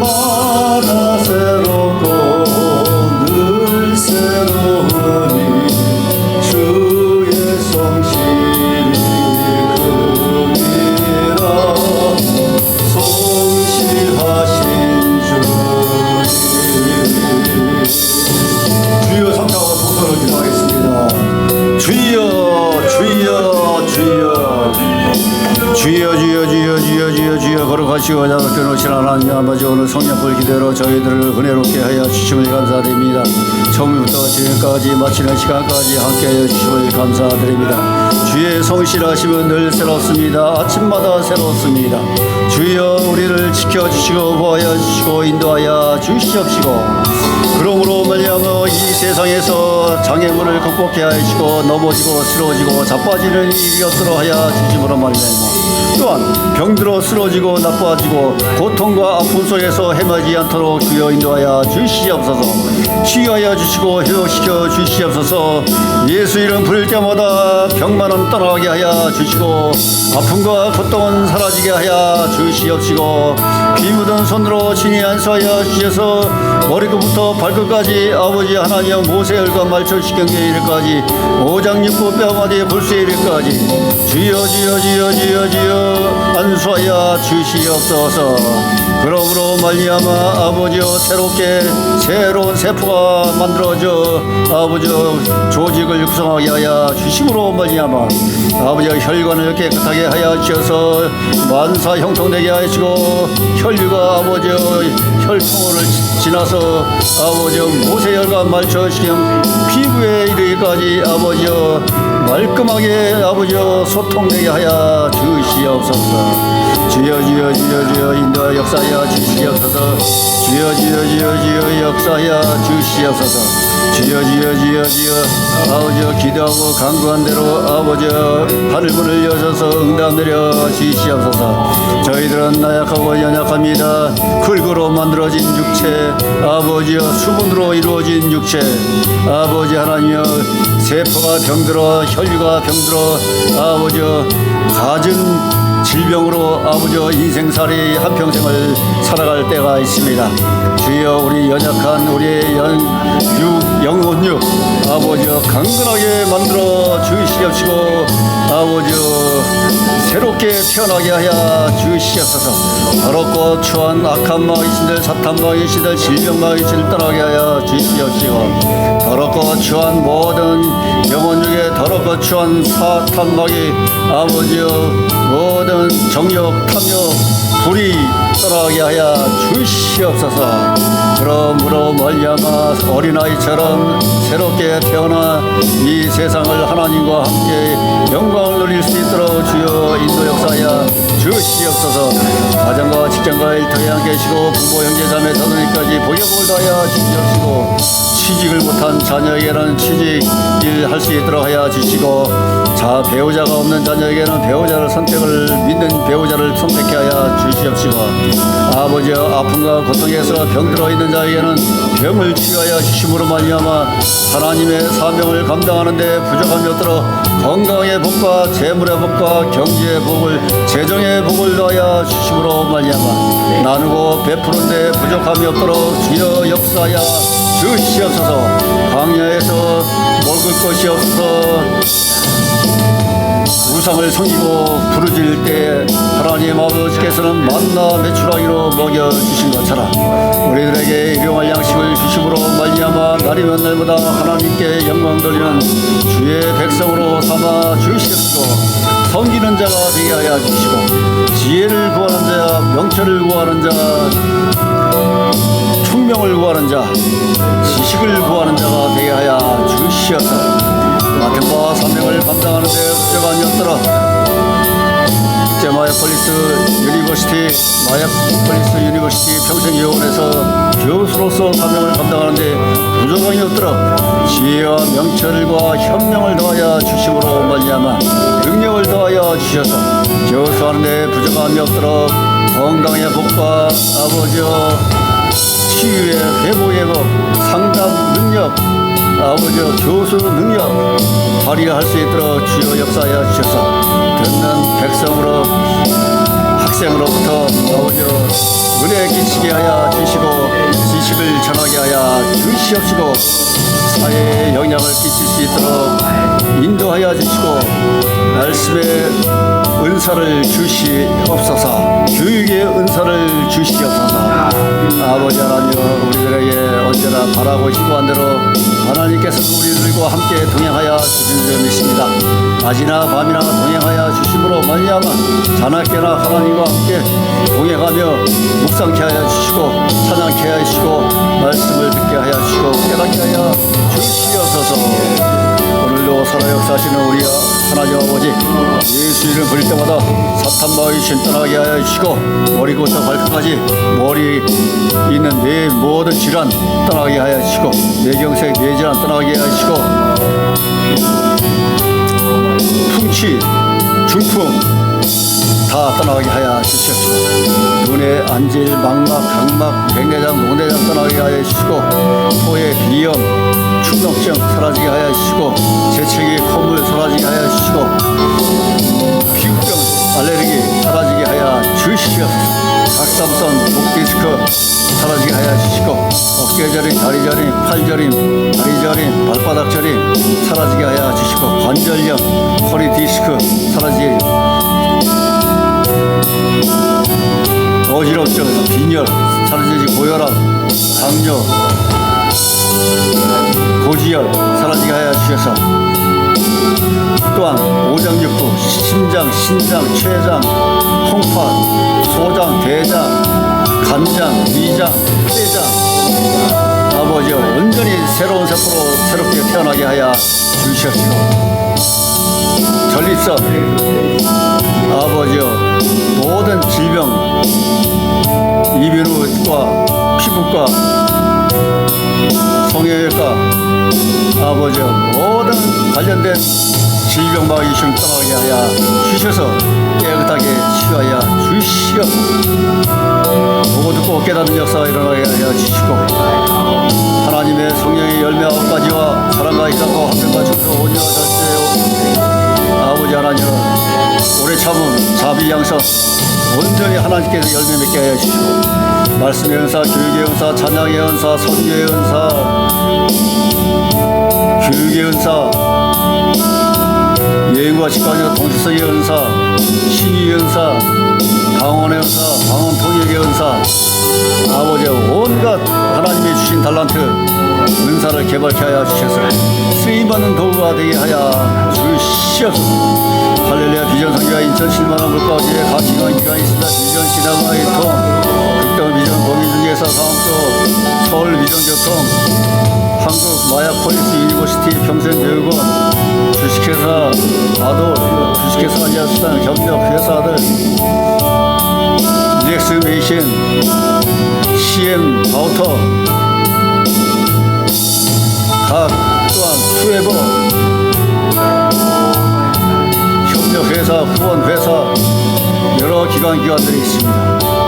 아침마다 새롭고 늘 새로우니 주의 성실이 금이라 성실하신 주님 성령과 동서를 기도하겠습니다 주여 주여 주여 주여 주여 주여 주여 주여 주여 거룩하시고 자비롭게 노신 하나님 아버지 오늘 성령불 기대로 저희들을 은혜롭게 하여 주심을 감사드립니다. 처음부터 지금까지 마치는 시간까지 함께하여 주심을 감사드립니다. 주의 성실하심은 늘 새롭습니다. 아침마다 새롭습니다. 주여 우리를 지켜주시고 보하여 주시고 인도하여 주시옵시고 그러므로 말미암아 이 세상에서 장애물을 극복해 하시고 넘어지고 쓰러지고 자빠지는 일이 없도록 하여 주심으로 말미암아. 또한 병들어 쓰러지고 나빠지고 고통과 아픔 속에서 헤매지 않도록 주여 인도하여 주시옵소서. 치유하여 주시고 회복시켜 주시옵소서. 예수 이름 부를 때마다 병만은 떠나게 하여 주시고 아픔과 고통은 사라지게 하여 주시옵시고 피 묻은 손으로 친히 안수하여 주셔서 머리끝부터 발 끝까지 아버지 하나님 모세혈과 말초시경에 이르까지 오장육부 뼈마디 불수에 이르까지 주여 주여 주여 주여 주여 안수하여 주시옵소서. 그러므로 말미암아 아버지여 새롭게 새로운 세포가 만들어져 아버지여 조직을 육성하게 하여 주심으로 말미암아 아버지여 혈관을 깨끗하게 하여 주셔서 만사 형통되게 하시고 혈류가 아버지여 혈통을 지나서 아버지 여 모세혈관 말초시경 피부에 이르기까지 아버지여 말끔하게 아버지여 소통되게 하여 주시옵소서. 주여 주여 주여 주여 인도 역사하여 주시옵소서. 주여 주여 주여 주여 역사하여 주시옵소서. 주여 주여 주여 주여 아버지여 기도하고 간구한 대로 아버지여 하늘문을 여셔서 응답 내려 주시옵소서 나약하고 연약합니다. 흙으로 만들어진 육체 아버지여 수분으로 이루어진 육체. 아버지 하나님여 세포가 병들어 혈류가 병들어 아버지여 가진 질병으로 아버지여 인생살이 한평생을 살아갈 때가 있습니다. 주여 우리 연약한 우리의 연, 육, 영혼육 아버지여 강건하게 만들어 주시옵시고 아버지여 새롭게 태어나게 하여 주시옵소서. 더럽고 추한 악한 마귀신들 사탄 마귀신들 질병 마귀신들 떠나게 하여 주시옵시고 더럽고 추한 모든 영혼 중에 더럽고 추한 사탄 마귀 아버지여 모든 정욕 탐욕 불이 떠나게 하여 주시옵소서. 그러므로 말미암아 어린아이처럼 새롭게 태어나 이 세상을 하나님과 함께 영광을 누릴 수 있도록 주여 인도 역사하여 주시옵소서. 가정과 직장과 일터에 함께 계시고 부모 형제 자매 자손까지 복여복을 다하여 주시옵시고 취직을 못한 자녀에게는 취직 일할수 있도록 하여 주시고 자 배우자가 없는 자녀에게는 배우자를 선택을 믿는 배우자를 선택해 하여 주시옵시고 아버지여 아픔과 고통에서 병들어 있는 자에게는 병을 치유하여 주심으로 말미암아 하나님의 사명을 감당하는데 부족함이 없도록 건강의 복과 재물의 복과 경제의 복을 재정의 복을 더하여 주심으로 말미암아 나누고 베푸는데 부족함이 없도록 주여 역사하여 주시옵소서. 광야에서 먹을 것이 없어서 우상을 섬기고 부르짖을 때 하나님 아버지께서는 만나 메추라기로 먹여주신 것처럼 우리들에게 일용할 양식을 주심으로 말미암아 날이면 날마다 하나님께 영광 돌리는 주의 백성으로 삼아 주시옵시고 섬기는 자가 되게 하여 주시고 지혜를 구하는 자 명철을 구하는 자 총명을 구하는 자, 지식을 구하는 자가 되게 하여 주시어서 맡은 바 사명을 감당하는 데 부족함이 없더라. 국제 마약 폴리스 유니버시티 마약 폴리스 유니버시티 평생교원에서 교수로서 사명을 감당하는데 부족함이 없더라. 지혜와 명철과 현명을 더하여 주심으로 말미암아 능력을 더하여 주셔서 교수하는 데 부족함이 없도록 건강의 복과 아버지여 치유의 회복의 법, 상담 능력, 아버지 교수 능력 발휘할 수 있도록 주여 역사하여 주셔서 듣는 백성으로 학생으로부터 아버지 은혜 끼치게 하여 주시고 지식을 전하게 하여 주시옵시고 사회에 영향을 끼칠 수 있도록 인도하여 주시고 말씀의 은사를 주시옵소서 교육의 은사를 주시옵소서. 아버지 하나님 우리들에게 언제나 바라고 싶어한 대로 하나님께서 우리들과 함께 동행하여 주시는 줄 믿습니다. 낮이나 밤이나 동행하여 주심으로 말미암아 자나깨나 하나님과 함께 동행하며 묵상케 하여 주시고 찬양케 하여 주시고 말씀을 듣게 하여 주시고 깨닫게 하여 주시옵소서 오늘도 살아 역사하시는 우리 하나님 아버지 예수 이름 부릴 때마다 사탄 마귀 신 떠나게 하여 주시고 머리부터 발끝까지 머리 있는 내 모든 질환 떠나게 하여 주시고 뇌경색 뇌질환 떠나게 하여 주시고 풍치 중풍 다 떠나게 하여 주시옵시고 눈의 안질, 망막, 각막, 백내장, 노내장 떠나게 하여 주시고 토의 비염, 충농증 사라지게 하여 주시고 재채기, 콧물 사라지게 하여 주시고 피부병, 알레르기 사라지게 하여 주시옵소서. 각삼선, 목디스크 사라지게 하여 주시고 어깨 저림, 다리 저림, 팔 저림, 다리 저림, 발바닥 저림 사라지게 하여 주시고 관절염, 허리 디스크 사라지게 어지럽증, 빈혈, 사라지지 고혈압, 당뇨, 고지혈 사라지게 하여 주셔서. 또한 오장육부, 심장, 신장, 췌장, 콩팥, 소장, 대장, 간장, 위장, 폐장. 아버지 온전히 새로운 세포로 새롭게 태어나게 하여 주시옵시고 전립선. 아버지여 모든 질병 이비인후과 피부과 성형외과 아버지여 모든 관련된 질병 마귀심 떠나게 하여 주셔서 깨끗하게 치유하여 주시옵소서 보고 듣고 깨닫는 역사가 일어나게 하여 주시고 하나님의 성령의 열매 아홉 가지와 사랑과 희락과 화평과 축복 온유와 절제 아버지 하나님 오래 참음 자비 양성 온전히 하나님께서 열매 맺게 하여 주시고 말씀의 은사 교육의 은사 찬양의 은사 선교의 은사 교육의 은사 예행과 직관과 동시성의 은사 신의 은사 방언의 은사 방언 통역의 은사 아버지 온갖 하나님이 주신 달란트 은사를 개발케 하여 주셔서 쓰임받는 도구가 되게 하여 주시옵소서. 할렐루야. 비전 성교와 인천 7만원 물가지에 가치관 기관이 있습니다. 비전 신앙과 이통 극동 비전 범위 중에서 다음도 서울 비전 교통 한국 마약 폴리스 유니버시티 평생교육원 주식회사 아돌 주식회사 아니었수단 협력 회사들 넥스 메이신 CM 바우터 각 또한 투에버 협력회사 후원회사 여러 기관 기관들이 있습니다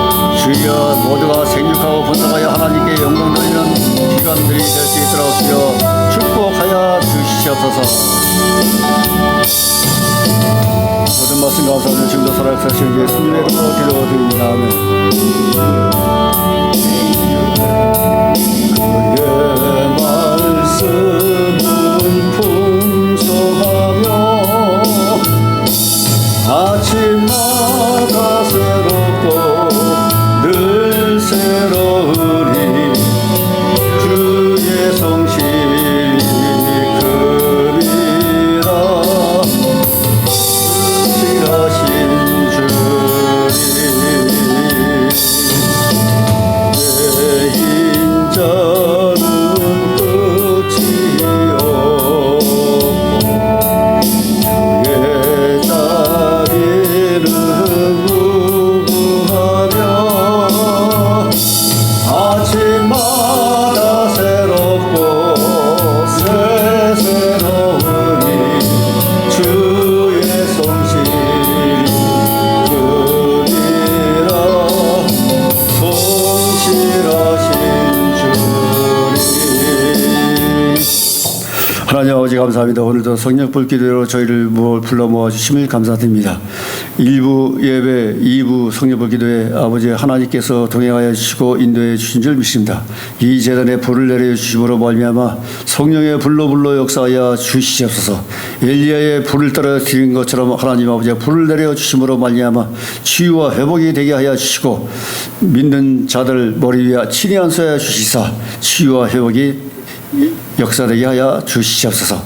주여 모두가 생육하고 번성하여 하나님께 영광 돌리는 기관들이 될 수 있도록 주여 축복하여 주시옵소서. 모든 말씀 감사하며 지금도 살아계신 예수님의 이름으로 기도드립니다. 아멘 하나님 아버지 감사합니다. 오늘도 성령 불 기도로 저희를 불러 모아 주심을 감사드립니다. 1부 예배, 2부 성령 불 기도에 아버지 하나님께서 동행하여 주시고 인도해 주신 줄 믿습니다. 이 재단에 불을 내려 주심으로 말미암아 성령의 불로 불로 역사하여 주시옵소서. 엘리야의 불을 떨어뜨린 것처럼 하나님 아버지 불을 내려 주심으로 말미암아 치유와 회복이 되게 하여 주시고 믿는 자들 머리 위에 친히 안수하여 주시사 치유와 회복이 역사되게 하여 주시옵소서.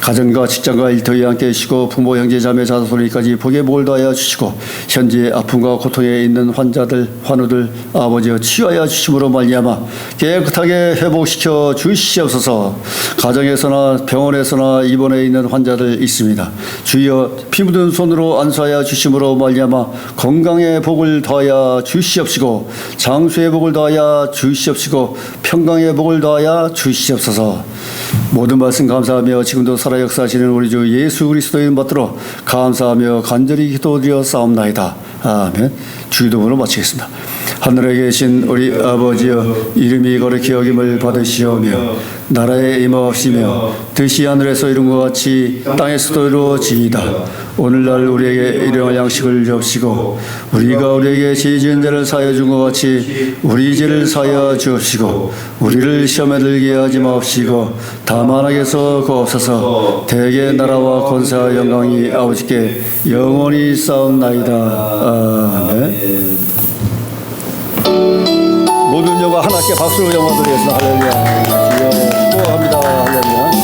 가정과 직장과 일터에 함께 해주시고 부모 형제 자매 자손이까지 복을 더하여 주시고 현재 아픔과 고통에 있는 환자들 환우들 아버지여 치유하여 주심으로 말미암아 깨끗하게 회복시켜 주시옵소서. 가정에서나 병원에서나 입원해 있는 환자들 있습니다. 주여 피 묻은 손으로 안수하여 주심으로 말미암아 건강의 복을 더하여 주시옵시고 장수의 복을 더하여 주시옵시고 평강의 복을 더하여 주시옵소서. 모든 말씀 감사하며 지금도 살아 역사하시는 우리 주 예수 그리스도의 받들어 감사하며 간절히 기도드려 싸움나이다. 아멘. 주기도문을 마치겠습니다. 하늘에 계신 우리 아버지여 이름이 거룩히 여김을 받으시오며 나라에 임하옵시며 뜻이 하늘에서 이룬 것 같이 땅에서도 이루어지이다. 오늘날 우리에게 일용할 양식을 주옵시고 우리가 우리에게 죄지은 자를 사하여 준 것 같이 우리 죄를 사하여 주옵시고 우리를 시험에 들게 하지 마옵시고 다만 하게서 구옵소서 대개 나라와 권세와 영광이 아버지께 영원히 싸움나이다. 아멘. 모두가 하나님께 박수를 영화드리겠습니다. 할렐루야. 예, 수고합니다. 할렐루야.